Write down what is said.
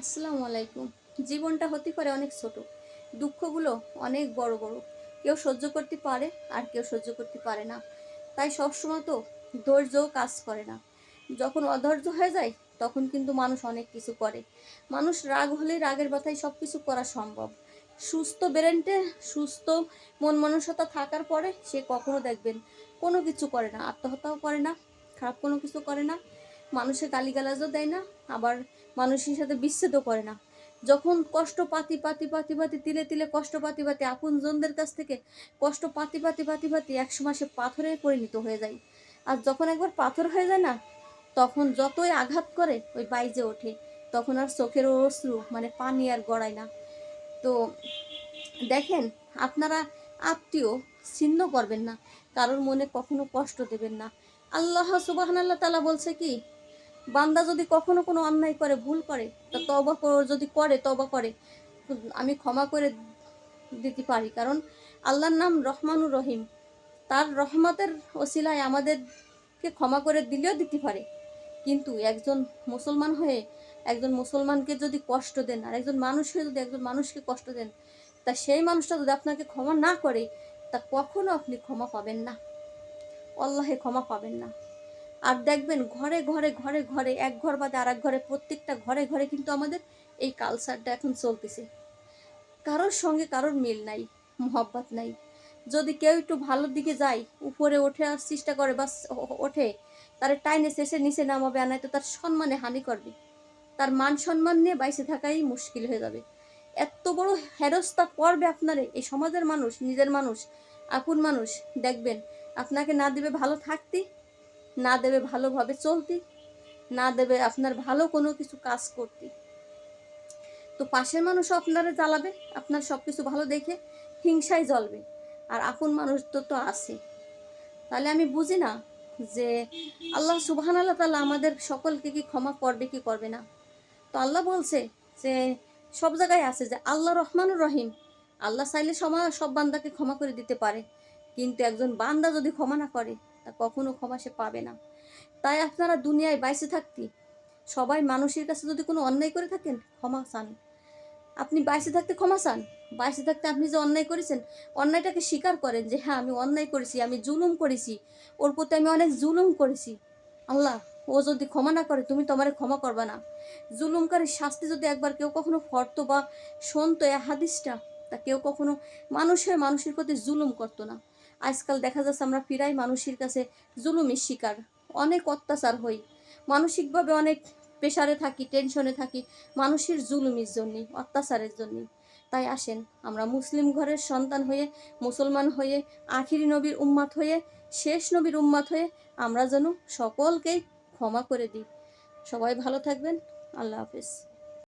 আসসালামু আলাইকুম। জীবনটা হতে পারে অনেক ছোট। দুঃখগুলো অনেক বড় বড়। কেউ সহ্য করতে পারে আর কেউ সহ্য করতে পারে না। তাই সবসময় তো ধৈর্যও কাজ করে না। যখন অধৈর্য হয়ে যায়, তখন কিন্তু মানুষ অনেক কিছু করে। মানুষ রাগ হলে রাগের ব্যথায় সব কিছু করা সম্ভব। সুস্থ ব্রেনটে সুস্থ মন মানসিকতা থাকার পরে সে কখনো দেখবেন কোনো কিছু করে না, আত্মহত্যাও করে না, খারাপ কোনো কিছু করে না। মানুষের গালিগালাজও দেয় না, আবার মানুষের সাথে বিচ্ছেদও করে না। যখন কষ্ট পাতি পাতি পাতি পাতি তিলে তিলে কষ্ট পাতি পাতি আপন জনদের কাছ থেকে কষ্ট পাতি পাতি পাতি পাতি একসময় সে পাথরে পরিণত হয়ে যায়। আর যখন একবার পাথর হয়ে যায় না, তখন যতই আঘাত করে ওই বাইজে ওঠে, তখন আর চোখের অশ্রু মানে পানি আর গড়ায় না। তো দেখেন, আপনারা আত্মীয় ছিন্ন করবেন না, কারোর মনে কখনো কষ্ট দেবেন না। আল্লাহ সুবাহ আল্লাহ তালা বলছে কি বান্দা যদি কখনো কোনো অন্যায় করে, ভুল করে, তা তবা যদি করে তবা করে। আমি ক্ষমা করে দিতে পারি। কারণ আল্লাহর নাম রহমানুর রহিম। তার রহমতের ওসিলায় আমাদেরকে ক্ষমা করে দিলেও দিতে পারে। কিন্তু একজন মুসলমান হয়ে একজন মুসলমানকে যদি কষ্ট দেন, আর একজন মানুষ হয়ে যদি একজন মানুষকে কষ্ট দেন, তা সেই মানুষটা যদি আপনাকে ক্ষমা না করে, তা কখনো আপনি ক্ষমা পাবেন না। আল্লাহে ক্ষমা পাবেন না। আর দেখবেন ঘরে ঘরে ঘরে ঘরে, এক ঘর বাদে আর এক ঘরে, প্রত্যেকটা ঘরে ঘরে কিন্তু আমাদের এই কালচারটা এখন চলতেছে। কারোর সঙ্গে কারোর মিল নাই, মোহব্বত নাই। যদি কেউ একটু ভালোর দিকে যায়, উপরে ওঠে আর চেষ্টা করে বা ওঠে, তার টাইনে শেষে নিচে নামাবে আর নয়তো তার সম্মানে হানি করবে। তার মান সম্মান নিয়ে বাইসে থাকাই মুশকিল হয়ে যাবে। এত বড় হেরস্তা করবে আপনারে, এই সমাজের মানুষ, নিজের মানুষ, আপন মানুষ। দেখবেন, আপনাকে না দেবে ভালো থাকতে না দেবে ভালোভাবে চলতে, না দেবে আপনার ভালো কোনো কিছু কাজ করতে। তো পাশের মানুষও আপনারা জ্বালাবে, আপনার সব কিছু ভালো দেখে হিংসায় জ্বলবে। আর আপন মানুষ তো তো আছে। তাহলে আমি বুঝি না যে আল্লাহ সুবহান আল্লাহ তালা আমাদের সকলকে কি ক্ষমা করবে, কি করবে না? তো আল্লাহ বলছে যে, সব জায়গায় আছে যে আল্লাহ রহমানুর রহিম। আল্লাহ চাইলে সমা সব বান্দাকে ক্ষমা করে দিতে পারে। কিন্তু একজন বান্দা যদি ক্ষমা না করে তা কখনো ক্ষমা সে পাবে না। তাই আপনারা দুনিয়ায় বাইসে থাকতে, সবাই মানুষের কাছে যদি কোনো অন্যায় করে থাকেন, ক্ষমা চান। আপনি বাইসে থাকতে ক্ষমা চান বাইসে থাকতে আপনি যে অন্যায় করেছেন, অন্যায়টাকে স্বীকার করেন যে হ্যাঁ আমি অন্যায় করেছি, আমি জুলুম করেছি, ওর প্রতি আমি অনেক জুলুম করেছি। আল্লাহ, ও যদি ক্ষমা না করে, তুমি তোমারে ক্ষমা করবা না। জুলুমকারীর শাস্তি যদি একবার কেউ কখনো ফরতো বা শুনতো এ হাদিসটা, তা কেউ কখনো মানুষ হয়ে মানুষের প্রতি জুলুম করতো না। আজকাল দেখা যাচ্ছে আমরা প্রায় মানুষের কাছে জুলুমের শিকার। অনেক অত্যাচার হই মানসিকভাবে অনেক প্রেশারে থাকি, টেনশনে থাকি মানুষের জুলুমের জন্যে, অত্যাচারের জন্যে। তাই আসেন, আমরা মুসলিম ঘরের সন্তান হয়ে, মুসলমান হয়ে, আখিরি নবীর উম্মাত হয়ে, শেষ নবীর উম্মাত হয়ে আমরা যেন সকলকেই ক্ষমা করে দিই। সবাই ভালো থাকবেন। আল্লাহ হাফেজ।